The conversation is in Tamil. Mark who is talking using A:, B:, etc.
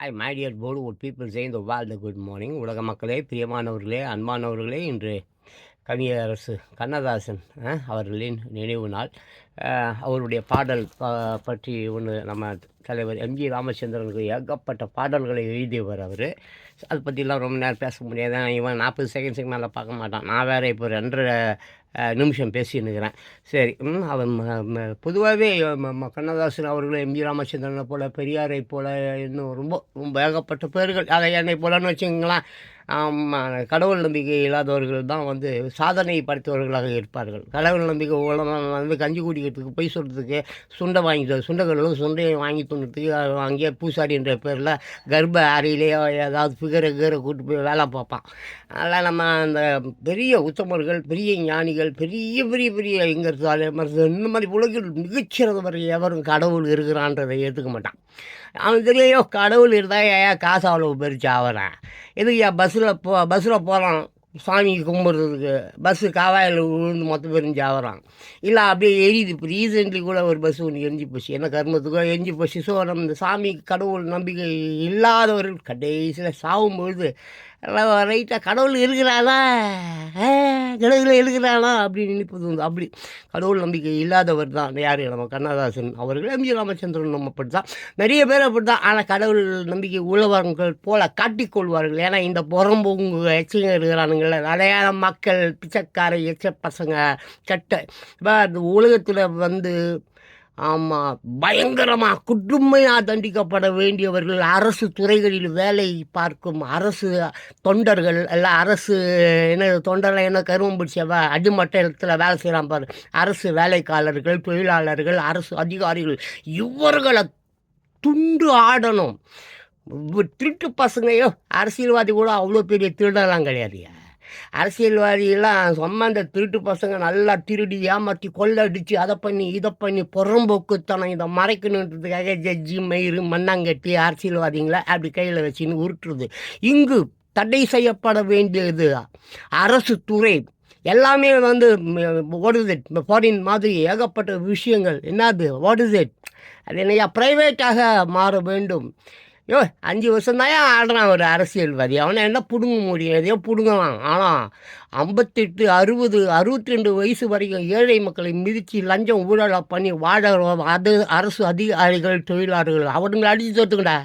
A: I my dear Bollywood people say wall the good morning உலக மக்களே பிரியமானவர்களே அன்பானவர்களே இன்று கவியரசு கண்ணதாசன் அவர்களின் நினைவு நாள். அவருடைய பாடல் ப- பற்றி ஒன்று நம்ம தலைவர் எம்ஜி ராமச்சந்திரனுக்கு ஏகப்பட்ட பாடல்களை எழுதியவர் அவர். அதை பற்றிலாம் ரொம்ப நேரம் பேச முடியாது. இவன் நாற்பது செகண்ட்ஸுக்கு மேலே பார்க்க மாட்டான். நான் வேறு இப்போ ரெண்டரை நிமிஷம் பேசின்னுக்கிறேன். சரி அவன் பொதுவாகவே கண்ணதாசன் அவர்கள் எம்ஜி ராமச்சந்திரனை போல பெரியாரை போல இன்னும் ரொம்ப ரொம்ப ஏகப்பட்ட பேர்கள். அதை என்னை போலன்னு வச்சுக்கோங்களேன். கடவுள் நம்பிக்கை இல்லாதவர்கள் தான் வந்து சாதனை படைத்தவர்களாக இருப்பார்கள். கடவுள் நம்பிக்கை உலகம் வந்து கஞ்சி குடிக்கிறதுக்கு போய் சொல்கிறதுக்கு சுண்டை வாங்கி சுண்டைகளும் சுண்டையை வாங்கி துண்ணுறதுக்கு அங்கேயே பூசாரின்ற பேரில் கர்ப்ப அறையிலேயோ ஏதாவது ஃபிகரை கீரை கூட்டு போய் வேலை பார்ப்பான். அதனால் நம்ம அந்த பெரிய உத்தமர்கள் பெரிய ஞானிகள் பெரிய பெரிய பெரிய இங்கே இந்த மாதிரி உலகில் மிகச்சிறந்தவர் எவரும் கடவுள் இருக்கிறான்றதை ஏற்றுக்க மாட்டான். அவன் தெரியலையோ கடவுள் இருந்தால் ஏன் காசு அவ்வளோ பெருச்சு ஆகிறேன் எதுக்கு ஏன் பஸ்ஸில் போ பஸ்ஸில் போகிறான் சாமி கும்பிட்றதுக்கு. பஸ்ஸு காவாயில் விழுந்து மொத்த பேரும் ஆகிறான் இல்லை அப்படியே எரியுது. இப்போ ரீசெண்ட்லி கூட ஒரு பஸ் ஒன்று எரிஞ்சு போச்சு. என்ன கர்மத்துக்கோ எரிஞ்சு போச்சு. ஸோ நம்ம இந்த சாமி கடவுள் நம்பிக்கை இல்லாதவர்கள் கடைசியில் சாகும்பொழுது ரைட்டாக கடவுள் இருக்கிறானா கடவுளில் கடவுள் இருக்கிறானா அப்படின்னு நினைப்பது அப்படி. கடவுள் நம்பிக்கை இல்லாதவர் தான். யார்? நம்ம கண்ணதாசன் அவர்கள் எம்ஜி ராமச்சந்திரன் நம்ம அப்படி தான் நிறைய பேர் அப்படி தான் ஆனால் கடவுள் நம்பிக்கை உள்ளவர்கள் போல காட்டிக்கொள்வார்கள் ஏன்னா இந்த புறம்போங்கு எச்சங்க இருக்கிறானுங்கள நிறைய மக்கள் பிச்சைக்கார எச்ச பசங்க கட்ட. இப்போ அந்த உலகத்தில் வந்து ஆமாம் பயங்கரமாக குடும்பையாக தண்டிக்கப்பட வேண்டியவர்கள் அரசு துறைகளில் வேலை பார்க்கும் அரசு தொண்டர்கள் எல்லாம் அரசு என்ன தொண்டர்லாம் என்ன கருவம் பிடிச்சவ இடத்துல வேலை செய்கிறான் பாரு. அரசு வேலைக்காரர்கள் தொழிலாளர்கள் அரசு அதிகாரிகள் இவர்களை துண்டு ஆடணும். திருட்டு பசங்கயோ அரசியல்வாதி கூட அவ்வளோ பெரிய திருடலாம் கிடையாதுயா? அரசியல்வாதியெல்லாம் சும்மா இந்த திருட்டு பசங்க நல்லா திருடி ஏமாற்றி கொள்ளடிச்சு அதை பண்ணி இதை பண்ணி புறம்போக்குத்தனம் இதை மறைக்கணுன்றதுக்காக ஜட்ஜி மயிறு மண்ணாங்கட்டி அரசியல்வாதிங்களை அப்படி கையில் வச்சுன்னு உருட்டுறது. இங்கு தடை செய்யப்பட வேண்டியது அரசு துறை. எல்லாமே வந்து வாட் இஸ் இட் ஃபாரின் மாதிரி ஏகப்பட்ட விஷயங்கள். என்னது? வாட் இஸ் இட் அது என்னையா? ப்ரைவேட்டாக மாற வேண்டும். யோ அஞ்சு வருஷம் தான் ஆடுறான் ஒரு அரசியல்வாதி. அவனை என்ன பிடுங்க முடியும்? எதையோ பிடுங்கலாம் ஆனால் ஐம்பத்தெட்டு அறுபது அறுபத்தி ரெண்டு வயசு வரைக்கும் ஏழை மக்களை மிதித்து லஞ்சம் ஊழலாக பண்ணி வாழ அது அரசு அதிகாரிகள் தொழிலாளர்கள். அவனுங்களை அடித்து தோத்துக்கடா